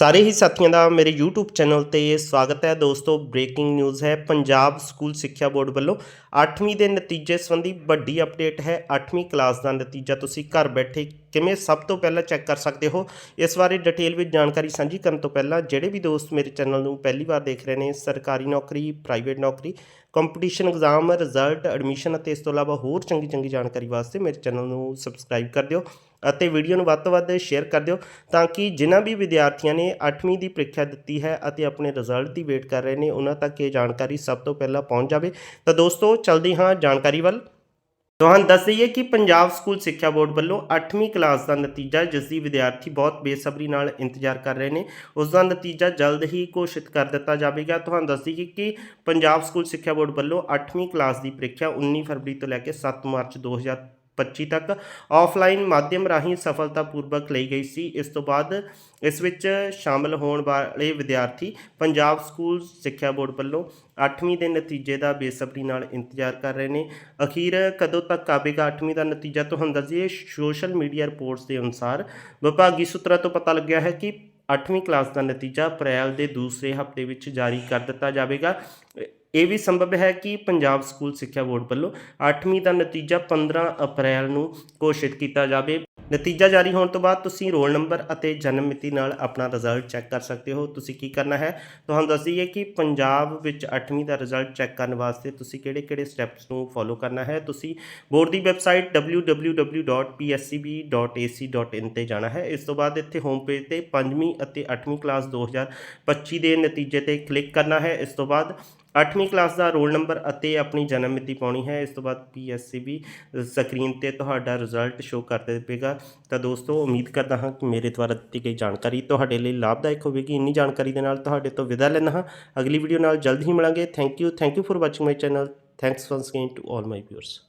ਸਾਰੇ ਹੀ ਸਾਥੀਆਂ ਦਾ ਮੇਰੇ YouTube ਚੈਨਲ ਤੇ ਸਵਾਗਤ ਹੈ। ਦੋਸਤੋ ਬ੍ਰੇਕਿੰਗ ਨਿਊਜ਼ ਹੈ। ਪੰਜਾਬ ਸਕੂਲ ਸਿੱਖਿਆ ਬੋਰਡ ਵੱਲੋਂ 8ਵੀਂ ਦੇ ਨਤੀਜੇ ਸੰਬੰਧੀ ਵੱਡੀ ਅਪਡੇਟ ਹੈ। 8ਵੀਂ ਕਲਾਸ ਦਾ ਨਤੀਜਾ ਤੁਸੀਂ ਘਰ ਬੈਠੇ ਕਿਵੇਂ ਸਭ ਤੋਂ ਪਹਿਲਾਂ ਚੈੱਕ ਕਰ ਸਕਦੇ ਹੋ? ਇਸ ਬਾਰੇ ਡਿਟੇਲ ਵਿੱਚ ਜਾਣਕਾਰੀ ਸਾਂਝੀ ਕਰਨ ਤੋਂ ਪਹਿਲਾਂ ਜਿਹੜੇ ਵੀ ਦੋਸਤ ਮੇਰੇ ਚੈਨਲ ਨੂੰ ਪਹਿਲੀ ਵਾਰ ਦੇਖ ਰਹੇ ਨੇ, ਸਰਕਾਰੀ ਨੌਕਰੀ, ਪ੍ਰਾਈਵੇਟ ਨੌਕਰੀ ਕੰਪੀਟੀਸ਼ਨ ਐਗਜ਼ਾਮ ਰਿਜ਼ਲਟ ਐਡਮਿਸ਼ਨ ਅਤੇ ਇਸ ਤੋਂ ਇਲਾਵਾ ਹੋਰ ਚੰਗੀ ਚੰਗੀ ਜਾਣਕਾਰੀ ਵਾਸਤੇ ਮੇਰੇ ਚੈਨਲ ਨੂੰ ਸਬਸਕ੍ਰਾਈਬ ਕਰ ਦਿਓ ਅਤੇ ਵੀਡੀਓ ਨੂੰ ਵੱਧ ਤੋਂ ਵੱਧ ਸ਼ੇਅਰ ਕਰ ਦਿਓ ਤਾਂ ਕਿ ਜਿਨ੍ਹਾਂ ਵੀ ਵਿਦਿਆਰਥੀਆਂ ਨੇ 8ਵੀਂ ਦੀ ਪ੍ਰੀਖਿਆ ਦਿੱਤੀ ਹੈ ਅਤੇ ਆਪਣੇ ਰਿਜ਼ਲਟ ਦੀ ਵੇਟ ਕਰ ਰਹੇ ਨੇ, ਉਹਨਾਂ ਤੱਕ ਇਹ ਜਾਣਕਾਰੀ ਸਭ ਤੋਂ ਪਹਿਲਾਂ ਪਹੁੰਚ ਜਾਵੇ। ਤਾਂ ਦੋਸਤੋ, ਚਲਦੇ ਹਾਂ ਜਾਣਕਾਰੀ ਵੱਲ। ਤੁਹਾਨੂੰ ਦੱਸ ਦਈਏ ਕਿ ਪੰਜਾਬ ਸਕੂਲ ਸਿੱਖਿਆ ਬੋਰਡ ਵੱਲੋਂ 8ਵੀਂ ਕਲਾਸ ਦਾ ਨਤੀਜਾ ਜਿਸ ਦੀ ਵਿਦਿਆਰਥੀ ਬਹੁਤ ਬੇਸਬਰੀ ਨਾਲ ਇੰਤਜ਼ਾਰ ਕਰ ਰਹੇ ਨੇ, ਉਸ ਦਾ ਨਤੀਜਾ ਜਲਦ ਹੀ ਘੋਸ਼ਿਤ ਕਰ ਦਿੱਤਾ ਜਾਵੇਗਾ। ਤੁਹਾਨੂੰ ਦੱਸ ਦਈਏ ਕਿ ਪੰਜਾਬ ਸਕੂਲ ਸਿੱਖਿਆ ਬੋਰਡ ਵੱਲੋਂ 8ਵੀਂ ਕਲਾਸ ਦੀ ਪ੍ਰੀਖਿਆ 19 ਫਰਵਰੀ ਤੋਂ ਲੈ ਕੇ 7 ਮਾਰਚ 2025 ਤੱਕ। ਆਫਲਾਈਨ ਮਾਧਿਅਮ ਰਾਹੀਂ ਸਫਲਤਾਪੂਰਵਕ ਲਈ ਗਈ ਸੀ। ਇਸ ਤੋਂ ਬਾਅਦ ਇਸ ਵਿੱਚ ਸ਼ਾਮਲ ਹੋਣ ਵਾਲੇ ਵਿਦਿਆਰਥੀ ਪੰਜਾਬ ਸਕੂਲ ਸਿੱਖਿਆ ਬੋਰਡ ਵੱਲੋਂ 8ਵੀਂ ਦੇ ਨਤੀਜੇ ਦਾ ਬੇਸਬਰੀ ਨਾਲ ਇੰਤਜ਼ਾਰ ਕਰ ਰਹੇ ਨੇ। ਅਖੀਰ ਕਦੋਂ ਤੱਕ ਆਵੇਗਾ 8ਵੀਂ ਦਾ ਨਤੀਜਾ ਤੁਹਾਨੂੰ ਦੱਸੀਏ ਸੋਸ਼ਲ ਮੀਡੀਆ ਰਿਪੋਰਟਸ ਦੇ ਅਨੁਸਾਰ ਵਿਭਾਗੀ ਸੂਤਰਾਂ ਤੋਂ ਪਤਾ ਲੱਗਿਆ ਹੈ ਕਿ 8ਵੀਂ ਕਲਾਸ ਦਾ ਨਤੀਜਾ ਅਪ੍ਰੈਲ ਦੇ ਦੂਸਰੇ ਹਫ਼ਤੇ ਵਿੱਚ ਜਾਰੀ ਕਰ ਦਿੱਤਾ ਜਾਵੇਗਾ। ਇਹ ਵੀ ਸੰਭਵ ਹੈ ਕਿ ਪੰਜਾਬ ਸਕੂਲ ਸਿੱਖਿਆ ਬੋਰਡ ਵੱਲੋਂ 8ਵੀਂ ਦਾ ਨਤੀਜਾ 15 ਅਪ੍ਰੈਲ ਨੂੰ ਘੋਸ਼ਿਤ ਕੀਤਾ ਜਾਵੇ। ਨਤੀਜਾ ਜਾਰੀ ਹੋਣ ਤੋਂ ਬਾਅਦ ਤੁਸੀਂ ਰੋਲ ਨੰਬਰ ਅਤੇ ਜਨਮ ਮਿਤੀ ਨਾਲ ਆਪਣਾ ਰਿਜ਼ਲਟ ਚੈੱਕ ਕਰ ਸਕਦੇ ਹੋ। ਤੁਸੀਂ ਕੀ ਕਰਨਾ ਹੈ? ਤੁਹਾਨੂੰ ਦੱਸ ਦਈਏ ਕਿ ਪੰਜਾਬ ਵਿੱਚ 8ਵੀਂ ਦਾ ਰਿਜ਼ਲਟ ਚੈੱਕ ਕਰਨ ਵਾਸਤੇ ਤੁਸੀਂ ਕਿਹੜੇ-ਕਿਹੜੇ ਸਟੈਪਸ ਨੂੰ ਫੋਲੋ ਕਰਨਾ ਹੈ? ਤੁਸੀਂ ਬੋਰਡ ਦੀ ਵੈਬਸਾਈਟ www.pscb.ac.in ਤੇ ਜਾਣਾ ਹੈ। ਇਸ ਤੋਂ ਬਾਅਦ ਇੱਥੇ ਹੋਮ ਪੇਜ ਤੇ 5ਵੀਂ ਅਤੇ 8ਵੀਂ ਕਲਾਸ 2025 ਦੇ ਨਤੀਜੇ ਤੇ ਕਲਿੱਕ ਕਰਨਾ ਹੈ। ਇਸ ਤੋਂ ਬਾਅਦ 8ਵੀਂ ਕਲਾਸ ਦਾ ਰੋਲ ਨੰਬਰ ਅਤੇ ਆਪਣੀ ਜਨਮ ਮਿਤੀ ਪਾਉਣੀ ਹੈ। ਇਸ ਤੋਂ ਬਾਅਦ ਪੀਐਸਸੀਬੀ ਸਕਰੀਨ ਤੇ ਤੁਹਾਡਾ ਰਿਜ਼ਲਟ ਸ਼ੋ ਕਰ ਦੇਵੇਗਾ। ਤਾਂ ਦੋਸਤੋ, ਉਮੀਦ ਕਰਦਾ ਹਾਂ ਕਿ ਮੇਰੇ ਦੁਆਰਾ ਦਿੱਤੀ ਗਈ ਜਾਣਕਾਰੀ ਤੁਹਾਡੇ ਲਈ ਲਾਭਦਾਇਕ ਹੋਵੇਗੀ। ਇੰਨੀ ਜਾਣਕਾਰੀ ਦੇ ਨਾਲ ਤੁਹਾਡੇ ਤੋਂ ਵਿਦਾ ਲੈਣਾ ਹਾਂ। ਅਗਲੀ ਵੀਡੀਓ ਨਾਲ ਜਲਦ ਹੀ ਮਿਲਾਂਗੇ। Thank you thank you for watching my channel thanks once again to all my viewers